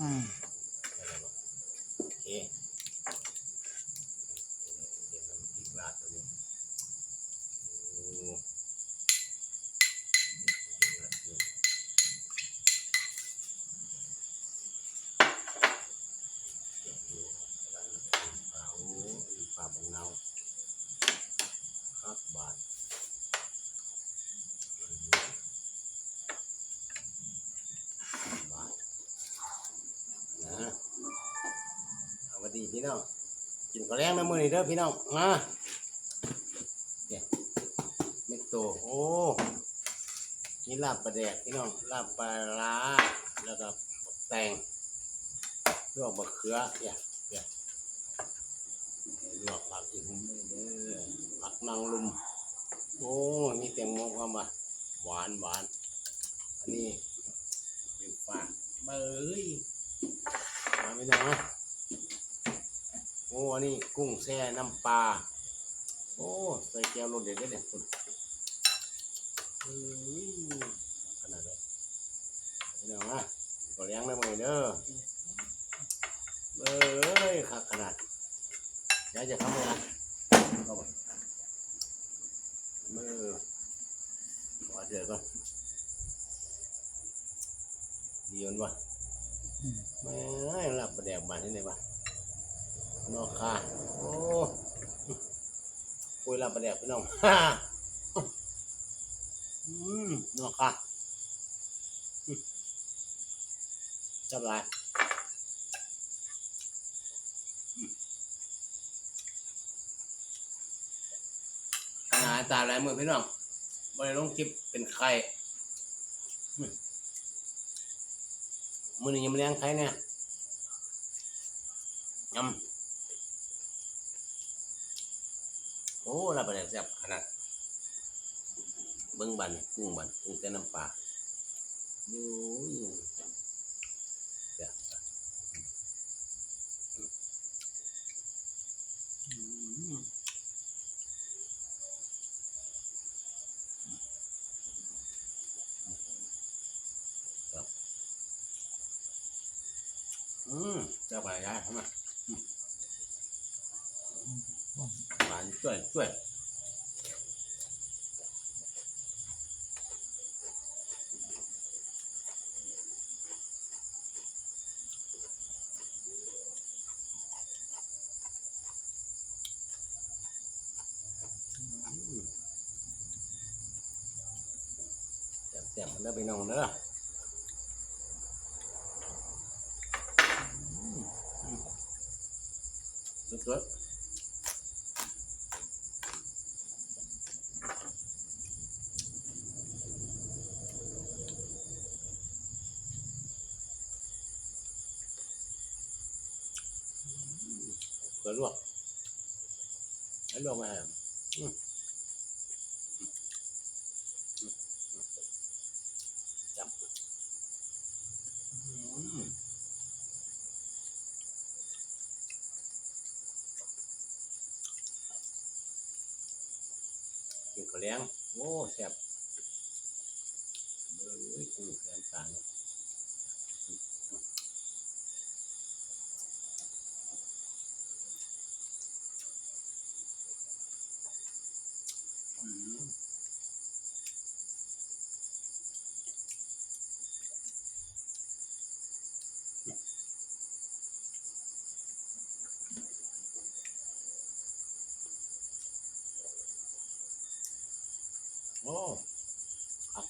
อืม โอเคเดี๋ยวน้ำพริกราดตัวนี้โอ้ปลาบังเนาครับบาทบาทนะสวัส ดีพี่น้องกินข้าวแรงนะมือนี้เด้อพี่น้องมาเนี่ยเม็ดโตโอ้นี่ลาบปลาแดกพี่น้องลาบปลาร้าแล้วก็แตงลวกบักเขือเนี่ยเนี่ยลวกผักอีกหุ่มเลยเด้อผักนางลุมโอ้มีแตงโมเข้ามาหวานหวานอันนี้เป็นฝาเบยมาไม่ได้ โอ้อันนี้กุ้งแช่น้ำปลา โอ้ ใส่แก้วรสเด็ดเด็ดเลยคุณขนาดเลยเดี๋ยวนะก็เลี้ยงได้หมดเด้อเอ้ยคักขนาดเดี๋ยจะทำอะไรเข้ามาเมื่อขอเดือดก่อนดีมันวะไม่หลับประแดกบาที่ไหนวะ นอกค่ะ โอ้คุยลาประเดี๋ยวพี่น้องฮ่าอืมนอกค่ะจับไรอืมอาหารตาหลายมือพี่น้องบริลงคลิปเป็นใครมมือนี้ยังไม่เลี้ยงใครเนี่ยยำ โอ้ลาบะเด็นแซ่บขนาดเบิ้งบันกุ้งบันกุ้งแต่น้ำปลาดูยแซ่บอืมครับอืมเจ้าไปยายทำไมห วานช่วยช่วยแซ่บมันเด้อพี่น้องเด้อสุดๆเกลือลวกให้ ลวกมาให้อืมจับอืมกินข้าวแล้งโอ้แซ่บเอ้ยกุ้งแซ่บต่างเนอะอืม โอ้ครับ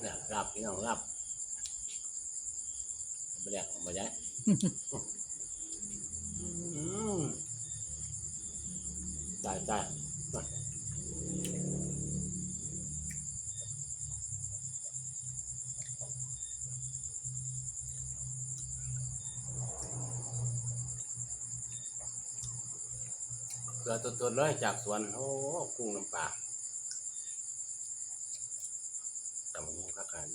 เนี่ยรับพี่น้องรับไปเรียกออกมาได้อืมได้ได้มา ลือตัวๆเลยจากสวนโอ้กุ้งน้ำปลาตำหูข้าขัน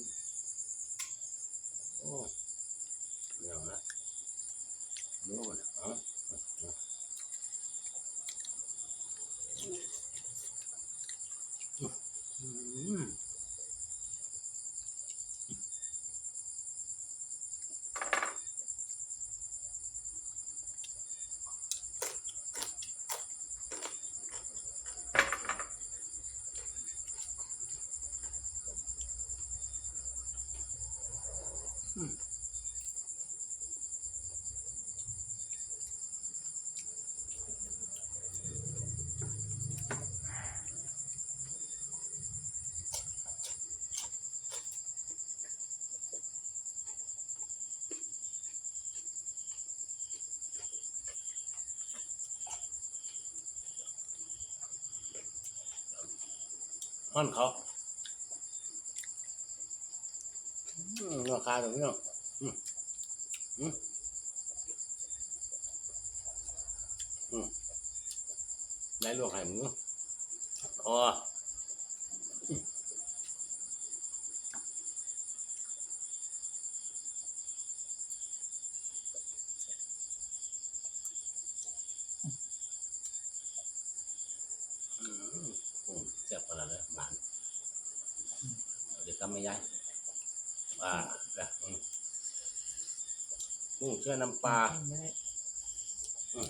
ห้อนเขาอืมราคาตรงนี้เนาะอืมอืมอืมได้ลวกไข่หมูอ๋อ ไม่ยายอ่าเดี๋ยวอืมกุ้งเชื่อน้ำปลา อืม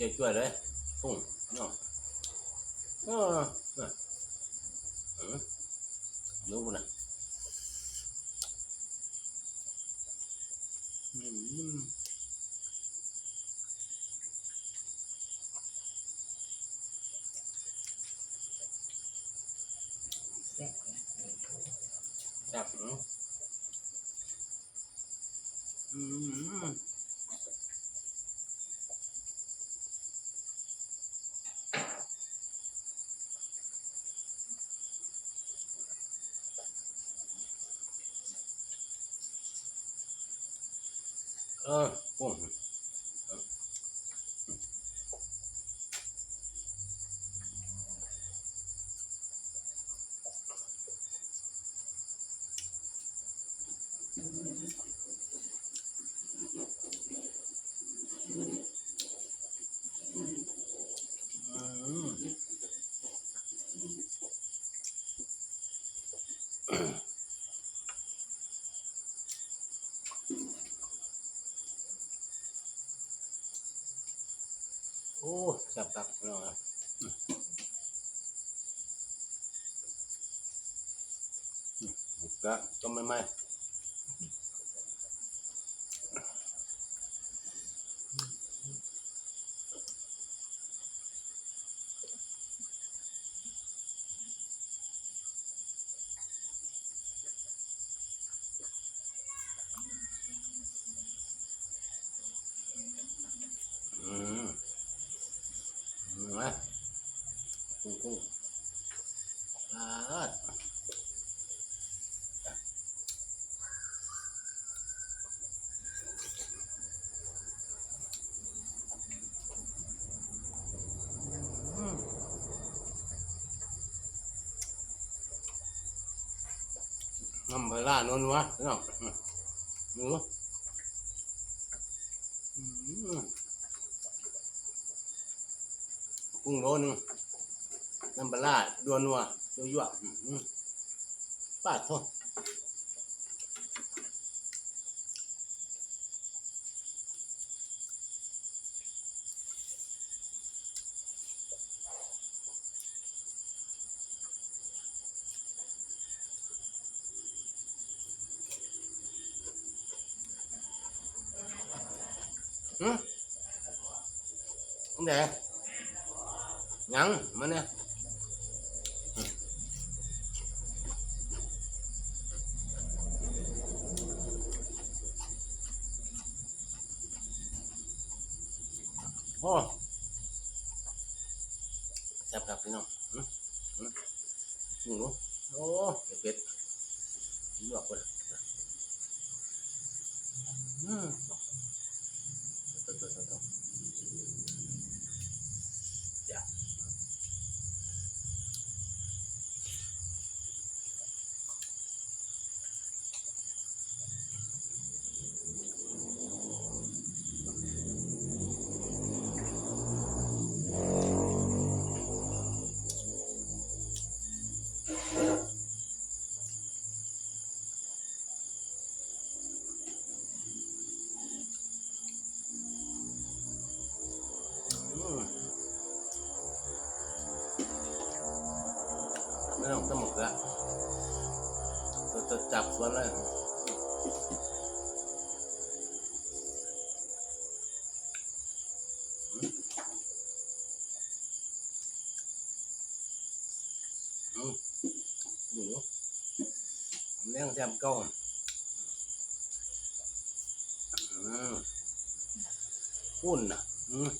หวานเจ้วยๆเลยกุ้งเนาะเออเออเออรู้นะอืมแซ่บจับเนาะอืม เออกุ้งอืม โอ้จับตักเนาะอืมอืมก็ต้มไม่ไหม น้ำปล่านนวะเนาะหนูกุ้งโลนึงน้ำปล่าดวนัวตัวยั่วป้าทษอื มตั้งแต่ยังมาเนี่ยโอ้แซ่บครับพี่ ไม่ต้องต้องหมกละจะจะจับสวนเลยอืมอืมดูเลี้ยงแซมก้อืมอุ่นอะอืมอืมตรงนี้น้ำมันแดงน้อยๆยั่วๆ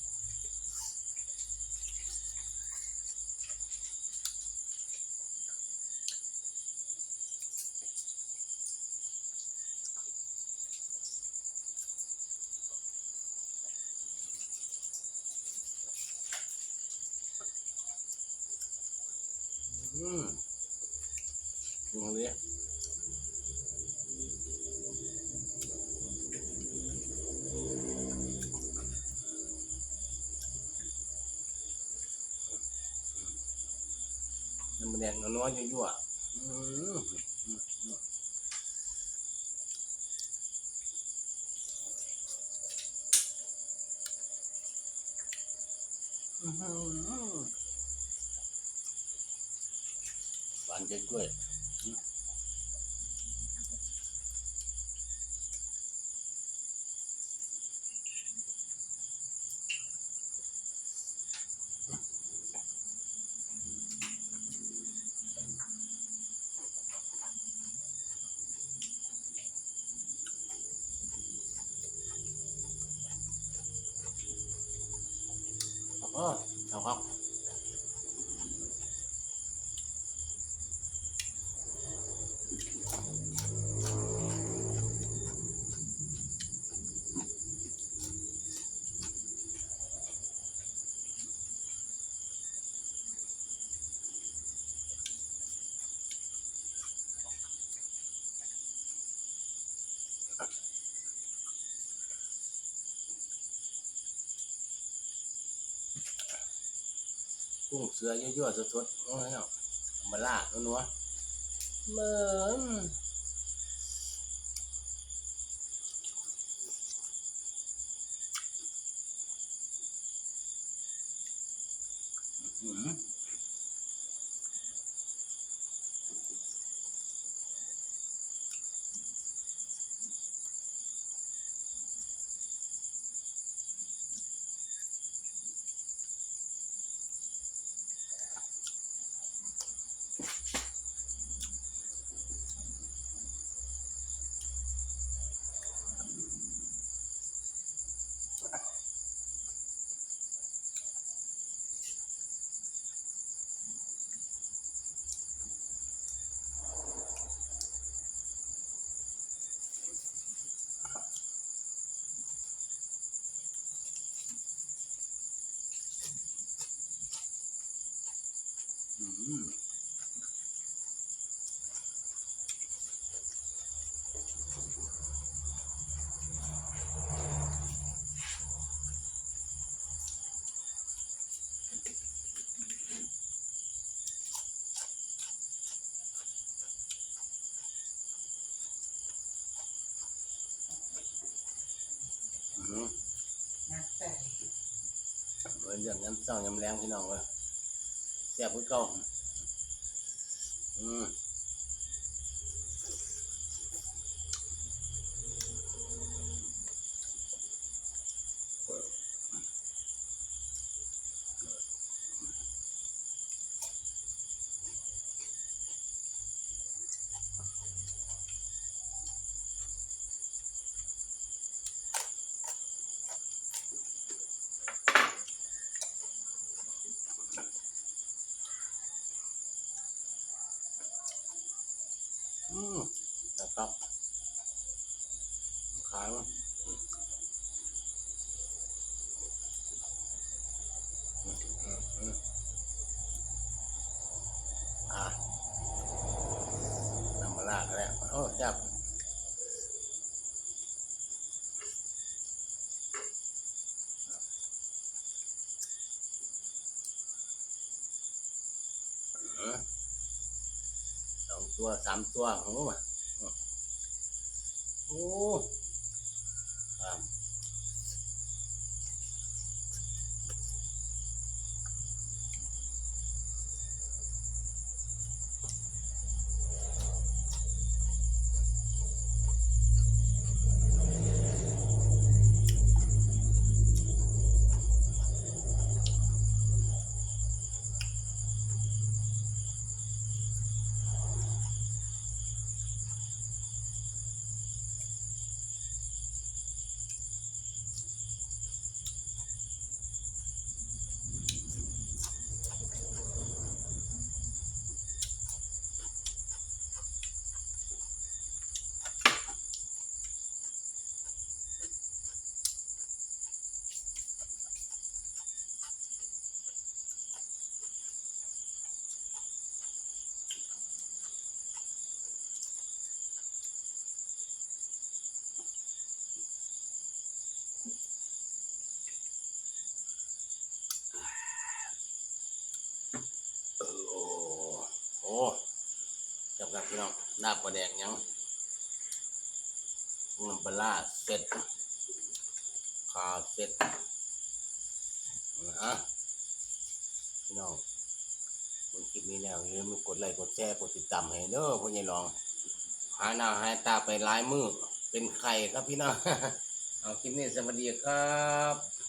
อืม อือหือหวานเจ๊ก ล้วยอืมอ๋ กุ้งเสือยั่วๆสดๆโอ้ยเนาะมาล่านัวๆ เหมือน เบิ่งอย่างน้ำเศร้าน้ำแรงพี่น้องเลย แซ่บคือเก่าอืม อะนำมาลาดแล้วโอ้จับสองตัวสามตัวโอ้มาโอ้ จับกับพี่น้องหน้าปลาแดกยังน้ำปลาร้าเสร็จขาเสร็จนะพี่น้องบนคลิปนี้แล้วอย่าลืมกดไลค์กดแชร์กดติดตามให้เด้อพ่อใหญ่รอง หาหน้าหายตาไปหลายมือเป็นไข่ครับพี่น้องเอาคลิปนี้สวัสดีครับ